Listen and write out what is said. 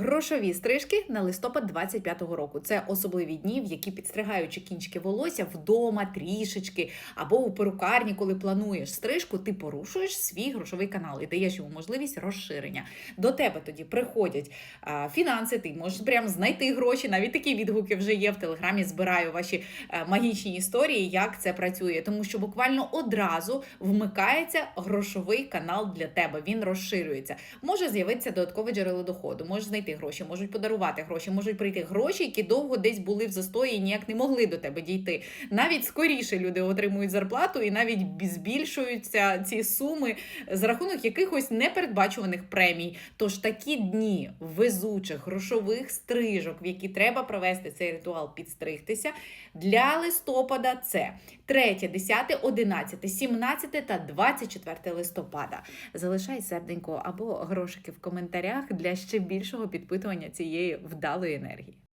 Грошові стрижки на листопад 25-го року. Це особливі дні, в які підстригаючи кінчики волосся вдома трішечки або у перукарні, коли плануєш стрижку, ти порушуєш свій грошовий канал і даєш йому можливість розширення. До тебе тоді приходять а, фінанси, ти можеш прям знайти гроші. Навіть такі відгуки вже є в телеграмі. Збираю ваші е, магічні історії, як це працює, тому що буквально одразу вмикається грошовий канал для тебе. Він розширюється. Може з'явитися додаткове джерело доходу, можеш знайти гроші, можуть подарувати гроші, можуть прийти гроші, які довго десь були в застої і ніяк не могли до тебе дійти. Навіть скоріше люди отримують зарплату і навіть збільшуються ці суми за рахунок якихось непередбачуваних премій. Тож такі дні везучих грошових стрижок, в які треба провести цей ритуал, підстригтися для листопада. Це 3, 10, 11, 17 та 24 листопада. Залишай серденько або грошики в коментарях для ще більшого підпитування цієї вдалої енергії.